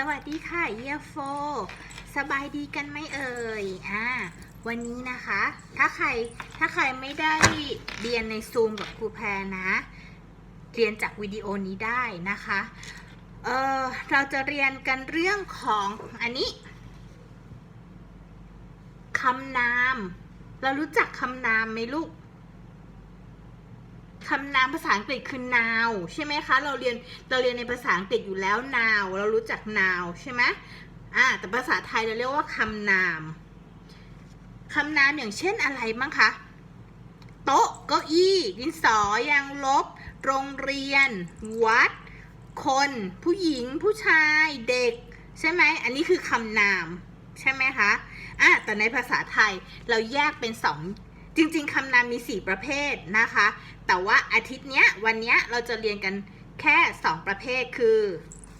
สวัสดีค่ะเยียโฟสบายดีกันไหมเอ่ยอ่าวันนี้นะคะ ถ้าใครถ้าใครไม่ได้เรียนในซูมกับครูแพรนะ เรียนจากวิดีโอนี้ได้นะคะเออเราจะเรียนกันเรื่องของอันนี้คำนาม เรารู้จักคำนามไหมลูก คำนามภาษาอังกฤษคือ now ใช่ไหมคะ เราเรียนเราเรียนในภาษาอังกฤษอยู่แล้ว now เรารู้จัก now ใช่ไหมอ่าแต่ภาษาไทยเราเรียกว่าคำนามคำนามอย่างเช่นอะไรบ้างคะ โต๊ะเก้าอี้ดินสอยางลบ โรงเรียน วัด คน ผู้หญิง ผู้ชาย เด็ก ใช่ไหม อันนี้คือคำนาม ใช่ไหมคะอะแต่ในภาษาไทยเราแยกเป็นสอง จริงๆคำนามมี 4 ประเภทนะคะ แต่ว่าอาทิตย์เนี้ยวันเนี้ยเราจะเรียนกันแค่ 2 ประเภทคือ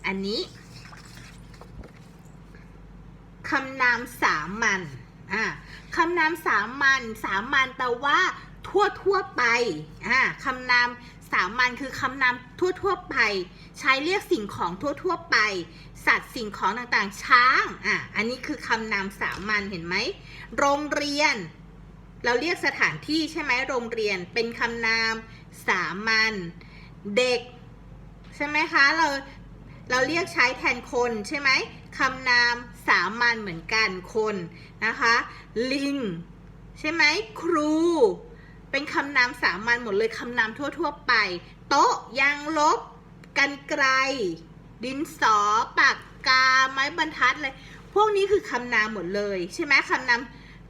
อันนี้คำนามสามัญอ่าคำนามสามัญสามัญแปลว่า ทั่วทั่วไปอ่าคำนามสามัญคือคำนามทั่วทั่วไป ใช้เรียกสิ่งของทั่วทั่วไป สัตว์สิ่งของต่างๆ ช้างอะอันนี้คือคำนามสามัญเห็นไหมโรงเรียน เราเรียกสถานที่ใช่ไหมโรงเรียนเป็นคำนามสามัญเด็ก ใช่ไหมคะ เราเราเรียกใช้แทนคนใช่ไหมคำนามสามัญเหมือนกันคนนะคะ ลิง ใช่ไหมครู เป็นคำนามสามัญหมดเลยคำนามทั่ว ๆ ไป โต๊ะยางลบกันไกล ดินสอปากกาไม้บรรทัดเลยพวกนี้คือคำนามหมดเลย ใช่ไหมคำนาม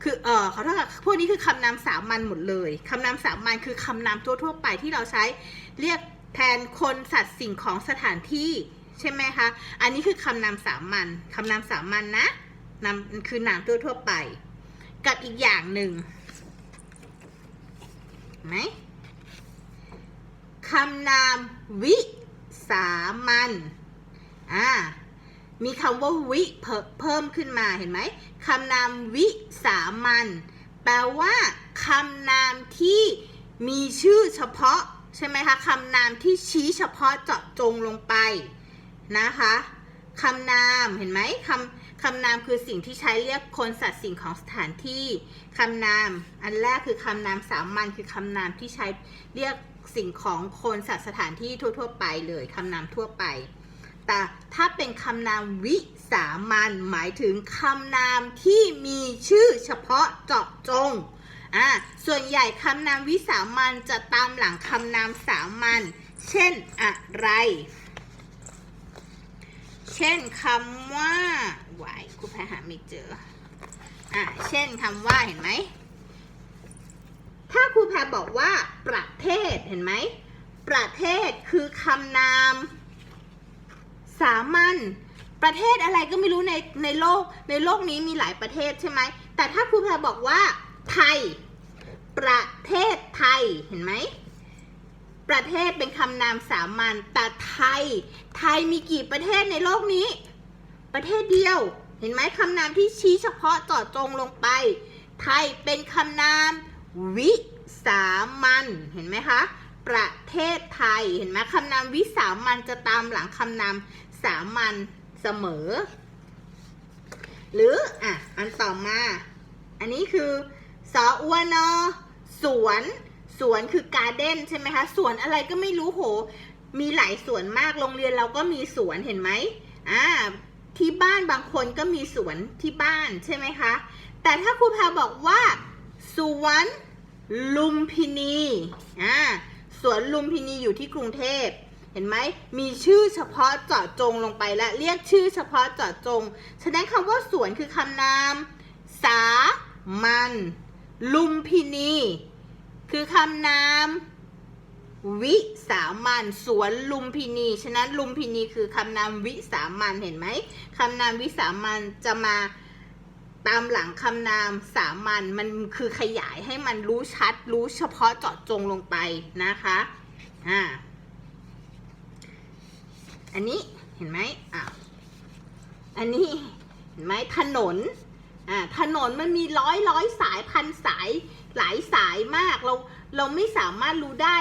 คือเออเขาเท่ากับพวกนี้คือคำนามสามัญหมดเลยคำนามสามัญคือคำนามทั่วๆไปที่เราใช้เรียกแทนคนสัตว์สิ่งของสถานที่ใช่ไหมคะ อันนี้คือคำนามสามัญคำนามสามัญนะนามคือนามทั่วๆไป กับอีกอย่างหนึ่งไหมคำนามวิสามัญอ่า มีคำว่าวิเพิ่มขึ้นมาเห็นไหมคำนามวิสามัญแปลว่าคำนามที่มีชื่อเฉพาะใช่ไหมคะคำนามที่ชี้เฉพาะเจาะจงลงไปนะคะคำนามเห็นไหมคำคำนามคือสิ่งที่ใช้เรียกคนสัตว์สิ่งของสถานที่คำนามอันแรกคือคำนามสามัญคือคำนามที่ใช้เรียกสิ่งของคนสัตว์สถานที่ทั่ว ๆ ไปเลยคำนามทั่วไป แต่ถ้าเป็นคำนามวิสามัญหมายถึงคำนามที่มีชื่อเฉพาะเจาะจงอ่าส่วนใหญ่คำนามวิสามัญจะตามหลังคำนามสามัญเช่นอะไร เช่นคำว่าไหวครูพหาไม่เจออ่าเช่นคำว่าเห็นไหมถ้าครูแพรบอกว่าประเทศเห็นไหม ประเทศคือคำนาม สามัญประเทศอะไรก็ไม่รู้ในในโลกในโลกนี้มีหลายประเทศใช่ไหม แต่ถ้าครูแพรบอกว่า ไทย ประเทศไทยเห็นไหม ประเทศเป็นคำนามสามัญแต่ไทย ไทยมีกี่ประเทศในโลกนี้ ประเทศเดียว เห็นไหมคำนามที่ชี้เฉพาะเจาะจงลงไป ไทยเป็นคำนามวิสามัญเห็นไหมคะประเทศไทยเห็นไหมคำนามวิสามัญจะตามหลังคำนาม สามัญเสมอ หรืออะอันต่อมา อันนี้คือสออวนอสวนสวนคือการ์เด้นใช่ไหมคะสวนอะไรก็ไม่รู้โห มีหลายสวนมากโรงเรียนเราก็มีสวนเห็นไหมอ่าที่บ้านบางคนก็มีสวนที่บ้านใช่ไหมคะ แต่ถ้าครูพรบอกว่า สวนลุมพินีอ่าสวนลุมพินีอยู่ที่กรุงเทพ เห็นไหมมีชื่อเฉพาะเจาะจงลงไปและเรียกชื่อเฉพาะเจาะจง ฉะนั้นคำว่าสวนคือคำนาม สา มัญลุมพินี คือคำนาม วิสามัญสวนลุมพินี ฉะนั้นลุมพินีคือคำนามวิสามัญเห็นไหมคำนามวิสามัญจะมาตามหลังคำนามสามัญมันคือขยายให้มันรู้ชัด รู้เฉพาะเจาะจงลงไปนะคะ อ่า อันนี้เห็นไหมอ่าอันนี้เห็นไหมถนนอ่าถนนมันมีร้อยร้อยสายพันสายหลายสายมากเราเราไม่สามารถรู้ได้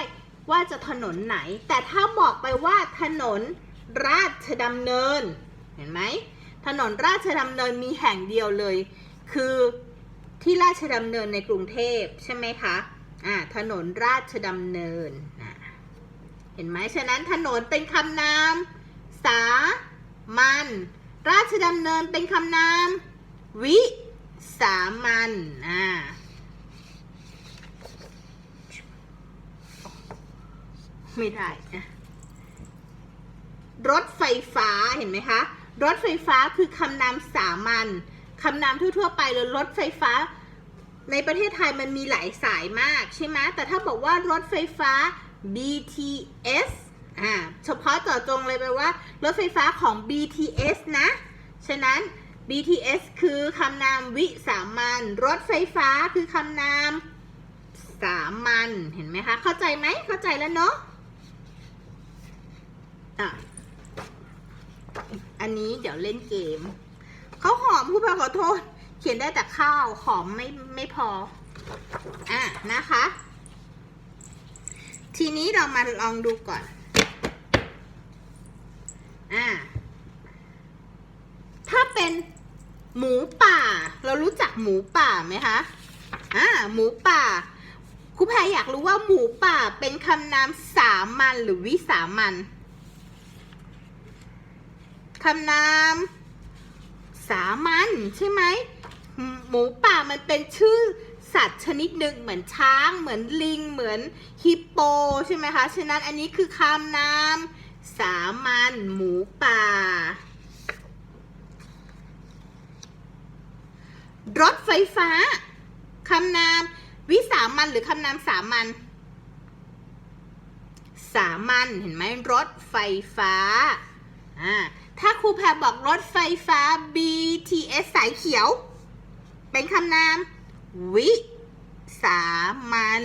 ว่าจะถนนไหน แต่ถ้าบอกไปว่าถนนราชดำเนิน เห็นไหมถนนราชดำเนินมีแห่งเดียวเลย คือที่ราชดำเนินในกรุงเทพใช่ไหมคะอ่าถนนราชดำเนินนะเห็นไหมฉะนั้นถนนเป็นคำนาม สามัญราชดำเนินเป็นคำนาม วิสามัญอ่าไม่ได้นะรถไฟฟ้าเห็นไหมคะ รถไฟฟ้าคือคำนามสามัญคำนามทั่วๆไปเลยรถไฟฟ้า ในประเทศไทยมันมีหลายสายมากใช่ไหมแต่ถ้าบอกว่ารถไฟฟ้า BTS อ่าเฉพาะเจาะจงเลยไปว่า รถไฟฟ้าของ BTS นะ ฉะนั้น BTS คือคำนามวิสามัญรถไฟฟ้าคือคำนามสามัญเห็นไหมคะ เข้าใจไหมเข้าใจแล้วเนาะอะอันนี้เดี๋ยวเล่นเกม เขาหอมคุณพาขอโทษ เขียนได้แต่ข้าวหอมไม่ไม่พอ อะนะคะ ทีนี้เรามาลองดูก่อน อะถ้าเป็นหมูป่า เรารู้จักหมูป่าไหมคะอ่าหมูป่าครูแพรอยากรู้ว่าหมูป่าเป็นคำนามสามัญหรือวิสามัญคำนามสามัญใช่ไหมหมูป่ามันเป็นชื่อสัตว์ชนิดหนึ่งเหมือนช้าง เหมือนลิง เหมือนฮิปโปใช่ไหมคะ ฉะนั้นอันนี้คือคำนาม สามัญหมูป่ารถไฟฟ้าคำนาม วิสามัญหรือคำนามสามัญสามัญเห็นไหมรถไฟฟ้าอ่าถ้าครูแพรบอกรถไฟฟ้า BTS สายเขียว เป็นคำนาม วิสามัญ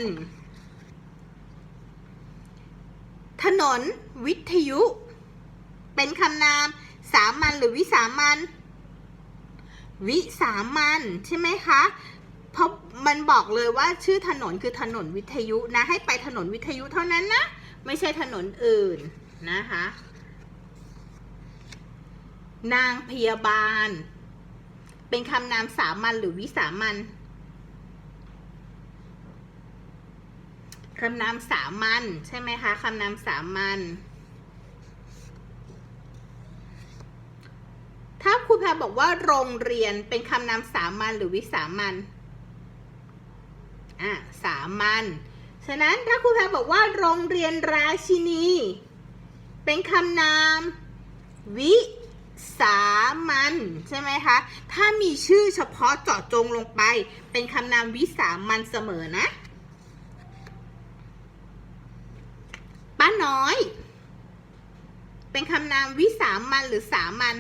ถนน วิทยุ เป็นคำนาม สามัญหรือวิสามัญวิสามัญใช่ไหมคะ เพราะมันบอกเลยว่าชื่อถนนคือถนนวิทยุนะ ให้ไปถนนวิทยุเท่านั้นนะ ไม่ใช่ถนนอื่นนะคะ นางพยาบาล เป็นคำนามสามัญหรือวิสามัญ คำนามสามัญใช่ไหมคะคำนามสามัญถ้าครูแพรบอกว่าโรงเรียนเป็นคำนามสามัญหรือวิสามัญอะสามัญฉะนั้นถ้าครูแพรบอกว่าโรงเรียนราชินี เป็นคำนาม วิสามัญใช่ไหมคะ ถ้ามีชื่อเฉพาะเจาะจงลงไป เป็นคำนามวิสามัญเสมอนะ ป้าน้อย เป็นคำนามวิสามัญหรือสามัญ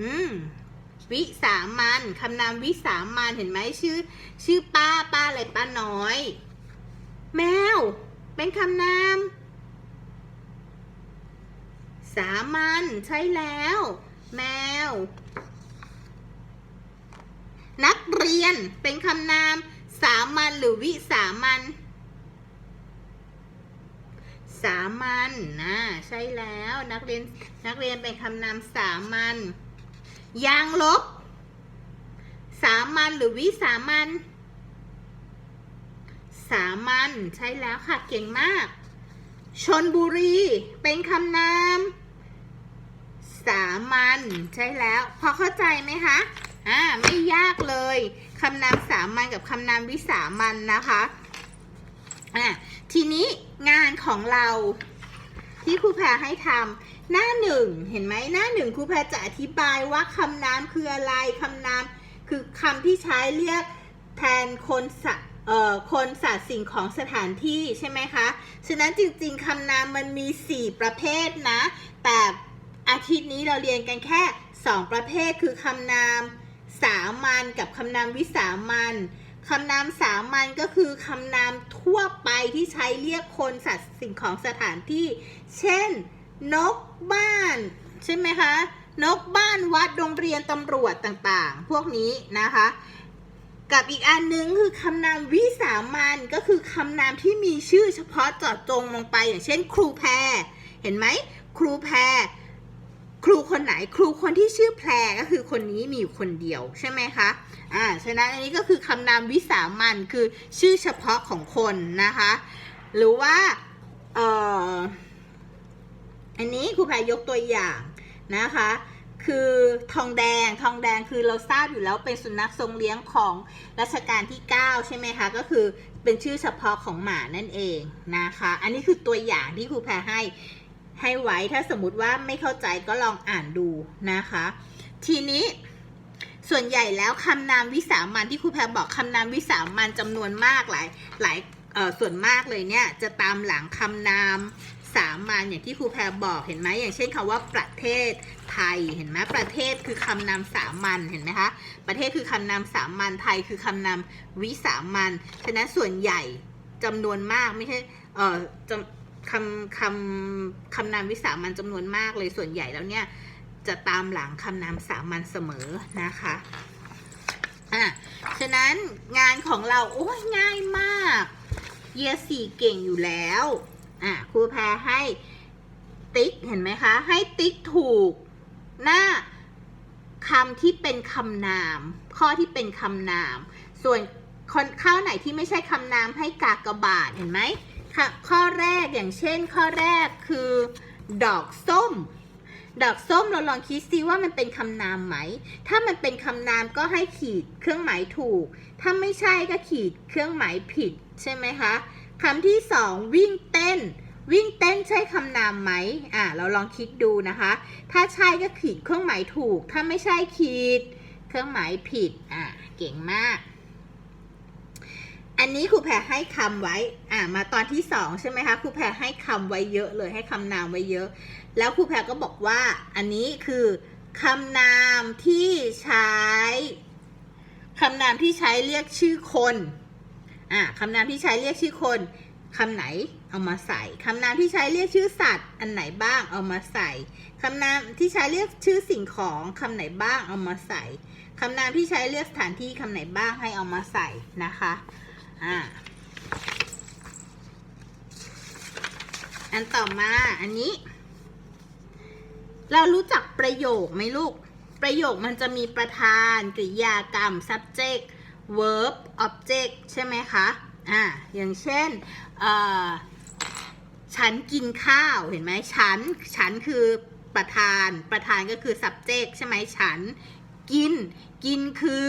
อืม วิสามันคำนามวิสามันเห็นไหมชื่อ ชื่อป้าป้าอะไรป้าน้อย แมว เป็นคำนาม สามัญใช่แล้ว แมว นักเรียนเป็นคำนาม สามัญหรือวิสามัญ สามัญนะใช่แล้วนักเรียนนักเรียนเป็นคำนามสามัญยางลบ สามัญหรือวิสามัญสามัญใช่แล้วค่ะเก่งมาก ชนบุรีเป็นคำนาม สามัญใช่แล้ว พอเข้าใจไหมคะอ่าไม่ยากเลยคำนามสามัญกับคำนามวิสามัญนะคะ อ่าทีนี้งานของเราที่ครูแพรให้ทำหน้าหนึ่งเห็นไหมหน้าหนึ่งครูแพรจะอธิบายว่าคำนามคืออะไรคำนามคือคำที่ใช้เรียกแทนคนสัตว์เอ่อคนสัตว์สิ่งของสถานที่ใช่ไหมคะ ฉะนั้นจริงๆคำนามมันมี 4 ประเภทนะ แต่อาทิตย์นี้เราเรียนกันแค่ 2 ประเภทคือคำนามสามัญกับคำนามวิสามัญ คำนามสามัญก็คือคำนามทั่วไปที่ใช้เรียกคนสัตว์สิ่งของสถานที่ เช่น นกบ้าน ใช่ไหมคะ นกบ้านวัดโรงเรียนตำรวจต่างๆ พวกนี้นะคะ กับอีกอันนึงคือคำนามวิสามัญก็คือคำนามที่มีชื่อเฉพาะเจาะจงลงไปอย่างเช่น ครูแพร เห็นไหม ครูแพร ครูคนไหนครูคนที่ชื่อแพรก็คือคนนี้มีอยู่คนเดียวใช่ไหมคะอ่าฉะนั้นอันนี้ก็คือคำนามวิสามันคือชื่อเฉพาะของคนนะคะ หรือว่าเอ่ออันนี้ครูแพรยกตัวอย่างนะคะคือทองแดงทองแดงคือเราทราบอยู่แล้วเป็นสุนัขทรงเลี้ยงของรัชกาลที่ 9 ใช่ไหมคะ ก็คือเป็นชื่อเฉพาะของหมานั่นเองนะคะ อันนี้คือตัวอย่างที่ครูแพรให้ ให้ไว้ถ้าสมมติว่าไม่เข้าใจก็ลองอ่านดูนะคะ ทีนี้ส่วนใหญ่แล้วคำนามวิสามันที่ครูแพรบอกคำนามวิสามันจำนวนมากหลายหลายส่วนมากเลยเนี่ยจะตามหลังคำนามสามัญอย่างที่ครูแพรบอกเห็นไหมอย่างเช่นคำว่าประเทศไทยเห็นไหมประเทศคือคำนามสามัญเห็นไหมคะประเทศคือคำนามสามัญไทยคือคำนามวิสามัญฉะนั้นส่วนใหญ่จำนวนมากไม่ใช่เอ่อจำ คำคำคำนามวิสามัญจำนวนมากเลยส่วนใหญ่แล้วเนี่ย จะตามหลังคำนามสามัญเสมอนะคะอะฉะนั้นงานของเราโอ้ยง่ายมากเยียสี่เก่งอยู่แล้วอะครูแพรให้ติ๊กเห็นไหมคะ ให้ติ๊กถูกหน้าคำที่เป็นคำนาม ข้อที่เป็นคำนาม ส่วนคนข้อไหนที่ไม่ใช่คำนามให้กากบาทเห็นไหม ค่ะข้อแรกอย่างเช่นข้อแรกคือ ดอกส้ม ดอกส้มเราลองคิดซิว่ามันเป็นคำนามไหม ถ้ามันเป็นคำนามก็ให้ขีดเครื่องหมายถูก ถ้าไม่ใช่ก็ขีดเครื่องหมายผิดใช่ไหมคะคำที่สองวิ่งเต้น วิ่งเต้นใช่คำนามไหมอ่าเราลองคิดดูนะคะ ถ้าใช่ก็ขีดเครื่องหมายถูก ถ้าไม่ใช่ขีด เครื่องหมายผิดอ่าเก่งมาก อันนี้ครูแพรให้คำไว้ อ่า มาตอนที่สองใช่ไหมคะครูแพรให้คำไว้เยอะเลยให้คำนามไว้เยอะ แล้วครูแพรก็บอกว่าอันนี้คือคำนามที่ใช้คำนามที่ใช้เรียกชื่อคน อ่าคำนามที่ใช้เรียกชื่อคนคำไหนเอามาใส่คำนามที่ใช้เรียกชื่อสัตว์ อันไหนบ้างเอามาใส่คำนามที่ใช้เรียกชื่อสิ่งของคำไหนบ้างเอามาใส่คำนามที่ใช้เรียกสถานที่คำไหนบ้างให้เอามาใส่นะคะ อ่า อันต่อมาอันนี้ เรารู้จักประโยคไหมลูก ประโยคมันจะมีประธานกริยากรรม subject verb object ใช่ไหมคะ อ่า อย่างเช่น เอ่อ ฉันกินข้าว เห็นไหม ฉัน ฉันคือประธาน ประธานก็คือ subject ใช่ไหม ฉัน กิน กินคือ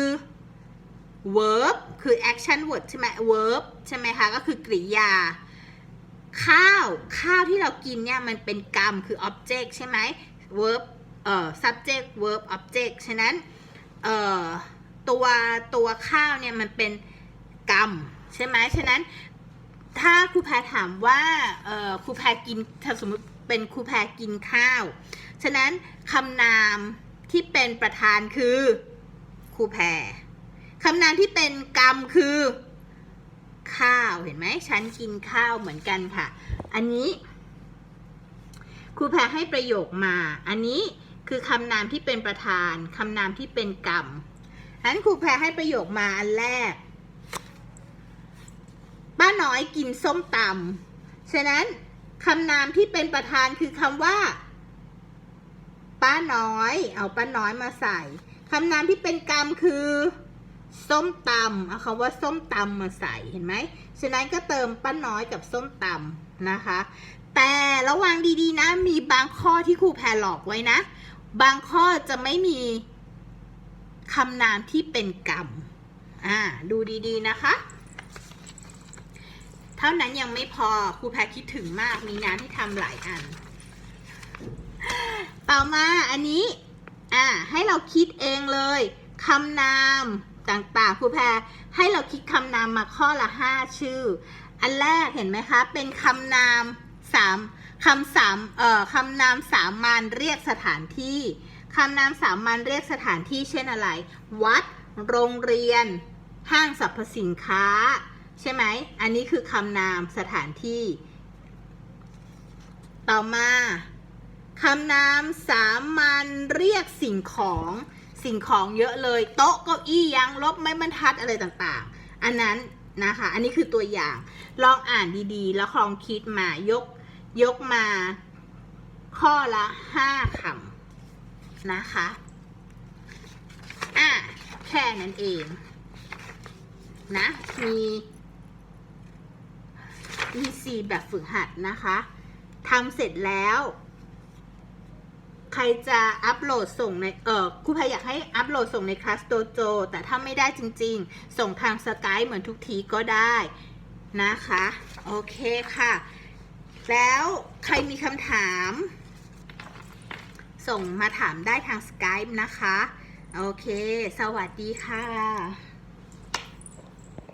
verb คือ action word ใช่ไหม verb ใช่ไหมคะ ก็คือกริยา ข้าว ข้าวที่เรากินเนี่ย มันเป็นกรรม คือ object ใช่ไหม verb เอ่อ subject verb object ฉะนั้น เอ่อ ตัวตัวข้าวเนี่ย มันเป็นกรรม ใช่ไหมฉะนั้น ถ้าครูแพรถามว่า เอ่อ ครูแพรกิน ถ้าสมมติเป็นครูแพรกินข้าว ฉะนั้นคำนามที่เป็นประธานคือครูแพร คำนามที่เป็นกรรมคือ ข้าวเห็นไหมฉันกินข้าวเหมือนกันค่ะ อันนี้ครูแพรให้ประโยคมา อันนี้คือคำนามที่เป็นประธานคำนามที่เป็นกรรมฉะนั้นครูแพรให้ประโยคมาอันแรก ป้าน้อยกินส้มตำฉะนั้นคำนามที่เป็นประธานคือคำว่า ป้าน้อย เอาป้าน้อยมาใส่คำนามที่เป็นกรรมคือ ส้มตำเอาคำว่าส้มตำมาใส่เห็นไหมฉะนั้นก็เติมป้าน้อยกับส้มตำนะคะ แต่ระวังดีๆนะ มีบางข้อที่ครูแพรหลอกไว้นะ บางข้อจะไม่มีคำนามที่เป็นกรรมอ่าดูดีๆนะคะ เท่านั้นยังไม่พอครูแพรคิดถึงมากมีงานที่ทำหลายอัน ต่อมาอันนี้อ่าให้เราคิดเองเลยคำนาม ต่างๆครูแพรให้เราคิดคำนามมาข้อละห้าชื่อ อันแรกเห็นไหมคะ เป็นคำนามสามคำสามเอ่อคำนามสามัญเรียกสถานที่คำนามสามัญเรียกสถานที่เช่นอะไร วัด โรงเรียน ห้างสรรพสินค้า ใช่ไหม อันนี้คือคำนามสถานที่ ต่อมาคำนามสามัญเรียกสิ่งของ สิ่งของเยอะเลย โต๊ะเก้าอี้ยางลบไม้บรรทัดอะไรต่างๆ อันนั้นนะคะ อันนี้คือตัวอย่าง ลองอ่านดีๆ แล้วลองคิดมายกยกมา ข้อละห้าคำนะคะอะแค่นั้นเองนะมีมีสี่แบบฝึกหัดนะคะทำเสร็จแล้ว ใครจะอัปโหลดส่งใน เออครูพายอยากให้อัปโหลดส่งในคลาสโดโจแต่ถ้าไม่ได้จริง ๆ ส่งทางสกายเหมือนทุกทีก็ได้นะคะ โอเคค่ะ แล้วใครมีคำถาม ส่งมาถามได้ทางสกายนะคะ โอเค สวัสดีค่ะ